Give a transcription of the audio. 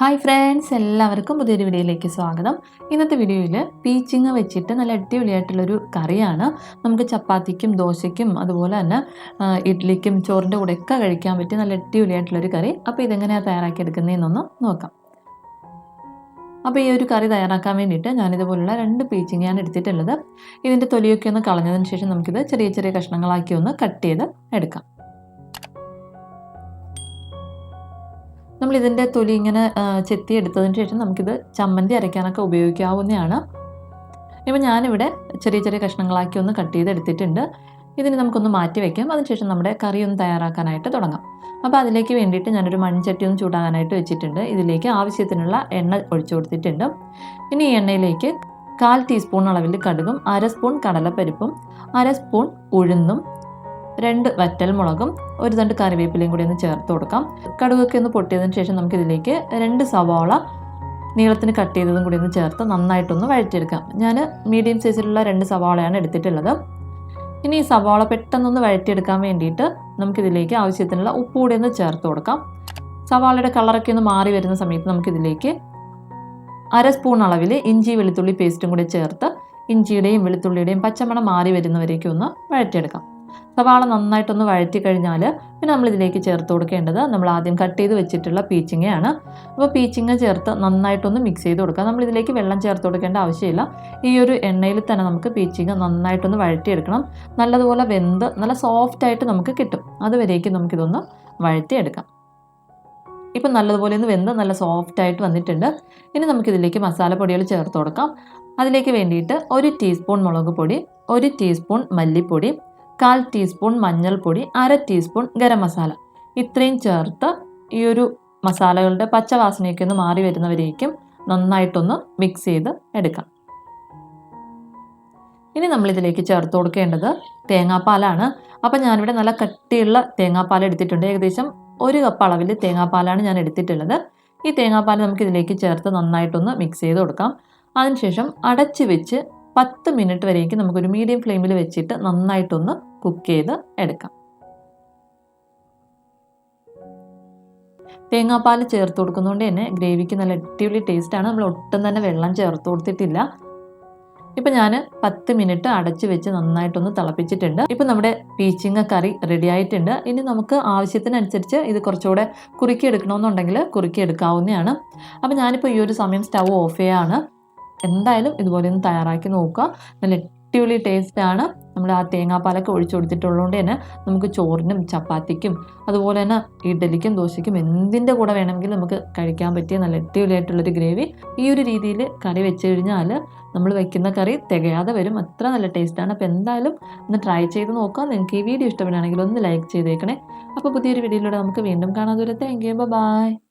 Hi friends എല്ലാവർക്കും പുതിയൊരു വീഡിയോയിലേക്ക് സ്വാഗതം. ഇന്നത്തെ വീഡിയോയിൽ പീച്ചിങ് വെച്ചിട്ട് നല്ല അടിപൊളിയായിട്ടുള്ളൊരു കറിയാണ്. നമുക്ക് ചപ്പാത്തിക്കും ദോശയ്ക്കും അതുപോലെ തന്നെ ഇഡ്ഡലിക്കും ചോറിന്റെ കൂടെയൊക്കെ കഴിക്കാൻ പറ്റിയ നല്ല അടിപൊളിയായിട്ടുള്ളൊരു കറി. അപ്പോൾ ഇതെങ്ങനെയാണ് തയ്യാറാക്കിയെടുക്കുന്നതെന്നൊന്ന് നോക്കാം. അപ്പോൾ ഈ ഒരു കറി തയ്യാറാക്കാൻ വേണ്ടിയിട്ട് ഞാനിതുപോലുള്ള രണ്ട് പീച്ചിങ്ങയാണ് എടുത്തിട്ടുള്ളത്. ഇതിന്റെ തൊലിയൊക്കെ ഒന്ന് കളഞ്ഞതിന് ശേഷം നമുക്കിത് ചെറിയ ചെറിയ കഷ്ണങ്ങളാക്കി ഒന്ന് കട്ട് ചെയ്ത് എടുക്കാം. നമ്മൾ ഇതിന്റെ തൊലി ഇങ്ങനെ ചെത്തി എടുത്തതിന് ശേഷം നമുക്കിത് ചമ്മന്തി അരയ്ക്കാനൊക്കെ ഉപയോഗിക്കാവുന്നതാണ്. ഇപ്പം ഞാനിവിടെ ചെറിയ ചെറിയ കഷ്ണങ്ങളാക്കി ഒന്ന് കട്ട് ചെയ്തെടുത്തിട്ടുണ്ട്. ഇതിന് നമുക്കൊന്ന് മാറ്റി വയ്ക്കാം അതിനുശേഷം നമ്മുടെ കറി ഒന്ന് തയ്യാറാക്കാനായിട്ട് തുടങ്ങാം. അപ്പോൾ അതിലേക്ക് വേണ്ടിയിട്ട് ഞാനൊരു മൺചട്ടി ഒന്ന് ചൂടാകാനായിട്ട് വെച്ചിട്ടുണ്ട്. ഇതിലേക്ക് ആവശ്യത്തിനുള്ള എണ്ണ ഒഴിച്ചു കൊടുത്തിട്ടുണ്ട്. ഇനി ഈ എണ്ണയിലേക്ക് കാൽ ടീസ്പൂൺ അളവിൽ കടുകും അര സ്പൂൺ കടലപ്പരിപ്പും അര സ്പൂൺ ഉഴുന്നും രണ്ട് വറ്റൽ മുളകും ഒരു തണ്ട് കറിവേപ്പിലയും കൂടി ഒന്ന് ചേർത്ത് കൊടുക്കാം. കടുകൊക്കെ ഒന്ന് പൊട്ടിയതിന് ശേഷം നമുക്ക് ഇതിലേക്ക് രണ്ട് സവാള നീളത്തിന് കട്ട് ചെയ്തതും കൂടി ഒന്ന് ചേർത്ത് നന്നായിട്ടൊന്ന് വഴറ്റിയെടുക്കാം. ഞാൻ മീഡിയം സൈസിലുള്ള രണ്ട് സവാളയാണ് എടുത്തിട്ടുള്ളത്. ഇനി ഈ സവാള പെട്ടെന്നൊന്ന് വഴറ്റിയെടുക്കാൻ വേണ്ടിയിട്ട് നമുക്കിതിലേക്ക് ആവശ്യത്തിനുള്ള ഉപ്പ് കൂടി ഒന്ന് ചേർത്ത് കൊടുക്കാം. സവാളയുടെ കളറൊക്കെ ഒന്ന് മാറി വരുന്ന സമയത്ത് നമുക്കിതിലേക്ക് അര സ്പൂൺ അളവിൽ ഇഞ്ചി വെളുത്തുള്ളി പേസ്റ്റും കൂടി ചേർത്ത് ഇഞ്ചിയുടെയും വെളുത്തുള്ളിയുടെയും പച്ചമണം മാറി വരുന്നവരേക്കും ഒന്ന് വഴറ്റിയെടുക്കാം. സവാള നന്നായിട്ടൊന്ന് വഴറ്റി കഴിഞ്ഞാൽ പിന്നെ നമ്മൾ ഇതിലേക്ക് ചേർത്ത് കൊടുക്കേണ്ടത് നമ്മൾ ആദ്യം കട്ട് ചെയ്ത് വെച്ചിട്ടുള്ള പീച്ചിങ്ങയാണ്. അപ്പോൾ പീച്ചിങ്ങ ചേർത്ത് നന്നായിട്ടൊന്ന് മിക്സ് ചെയ്ത് കൊടുക്കുക. നമ്മൾ ഇതിലേക്ക് വെള്ളം ചേർത്ത് കൊടുക്കേണ്ട ആവശ്യമില്ല. ഈ ഒരു എണ്ണയിൽ തന്നെ നമുക്ക് പീച്ചിങ്ങ നന്നായിട്ടൊന്ന് വഴറ്റിയെടുക്കണം. നല്ലതുപോലെ വെന്ത് നല്ല സോഫ്റ്റ് ആയിട്ട് നമുക്ക് കിട്ടും. അതുവരേക്കും നമുക്കിതൊന്ന് വഴറ്റിയെടുക്കാം. ഇപ്പം നല്ലതുപോലെ ഒന്ന് വെന്ത് നല്ല സോഫ്റ്റ് ആയിട്ട് വന്നിട്ടുണ്ട്. ഇനി നമുക്കിതിലേക്ക് മസാലപ്പൊടികൾ ചേർത്ത് കൊടുക്കാം. അതിലേക്ക് വേണ്ടിയിട്ട് ഒരു ടീസ്പൂൺ മുളക് പൊടി ഒരു ടീസ്പൂൺ മല്ലിപ്പൊടി കാൽ ടീസ്പൂൺ മഞ്ഞൾപ്പൊടി അര ടീസ്പൂൺ ഗരം മസാല. ഇത്രയും ചേർത്ത് ഈ ഒരു മസാലകളുടെ പച്ചവാസനയൊക്കെ ഒന്ന് മാറി വരുന്നവരേക്കും നന്നായിട്ടൊന്ന് മിക്സ് ചെയ്ത് എടുക്കാം. ഇനി നമ്മൾ ഇതിലേക്ക് ചേർത്ത് കൊടുക്കേണ്ടത് തേങ്ങാപ്പാലാണ്. അപ്പം ഞാനിവിടെ നല്ല കട്ടിയുള്ള തേങ്ങാപ്പാൽ എടുത്തിട്ടുണ്ട്. ഏകദേശം ഒരു കപ്പ് അളവിൽ തേങ്ങാപ്പാലാണ് ഞാൻ എടുത്തിട്ടുള്ളത്. ഈ തേങ്ങാപ്പാൽ നമുക്ക് ഇതിലേക്ക് ചേർത്ത് നന്നായിട്ടൊന്ന് മിക്സ് ചെയ്ത് കൊടുക്കാം. അതിനുശേഷം അടച്ച് വെച്ച് പത്ത് മിനിറ്റ് വരേക്കും നമുക്കൊരു മീഡിയം ഫ്ലെയിമിൽ വെച്ചിട്ട് നന്നായിട്ടൊന്ന് കുക്ക് ചെയ്ത് എടുക്കാം. തേങ്ങാപ്പാൽ ചേർത്ത് കൊടുക്കുന്നതുകൊണ്ട് തന്നെ ഗ്രേവിക്ക് നല്ല അടിപൊളി ആണ്. നമ്മൾ ഒട്ടും തന്നെ വെള്ളം ചേർത്ത് കൊടുത്തിട്ടില്ല. ഇപ്പം ഞാൻ പത്ത് മിനിറ്റ് അടച്ചു വെച്ച് നന്നായിട്ടൊന്ന് തിളപ്പിച്ചിട്ടുണ്ട്. ഇപ്പം നമ്മുടെ പീച്ചിങ്ങ കറി റെഡി ആയിട്ടുണ്ട്. ഇനി നമുക്ക് ആവശ്യത്തിനനുസരിച്ച് ഇത് കുറച്ചുകൂടെ കുറുക്കി എടുക്കണമെന്നുണ്ടെങ്കിൽ കുറുക്കി എടുക്കാവുന്നതാണ് അപ്പം ഞാനിപ്പോൾ ഈ ഒരു സമയം സ്റ്റൗ ഓഫ് ചെയ്യാണ്. എന്തായാലും ഇതുപോലെ ഒന്ന് തയ്യാറാക്കി നോക്കുക. നല്ല അടിപൊളി ആണ്. നമ്മൾ ആ തേങ്ങാപ്പാലൊക്കെ ഒഴിച്ചു കൊടുത്തിട്ടുള്ളതുകൊണ്ട് തന്നെ നമുക്ക് ചോറിനും ചപ്പാത്തിക്കും അതുപോലെ തന്നെ ഇഡലിക്കും ദോശയ്ക്കും എന്തിന്റെ കൂടെ വേണമെങ്കിലും നമുക്ക് കഴിക്കാൻ പറ്റിയ നല്ല അടിപൊളിയായിട്ടുള്ളൊരു ഗ്രേവി. ഈ ഒരു രീതിയിൽ കറി വെച്ച് കഴിഞ്ഞാൽ നമ്മൾ വെക്കുന്ന കറി തികയാതെ വരും. അത്ര നല്ല ടേസ്റ്റാണ് അപ്പോൾ എന്തായാലും ഒന്ന് ട്രൈ ചെയ്ത് നോക്കാം നിങ്ങൾക്ക് ഈ വീഡിയോ ഇഷ്ടപ്പെടുകയാണെങ്കിൽ ഒന്ന് ലൈക്ക് ചെയ്തേക്കണേ. അപ്പോൾ പുതിയൊരു വീഡിയോയിലൂടെ നമുക്ക് വീണ്ടും കാണാൻ ദൂരത്തെ എങ്കിൽ ബൈ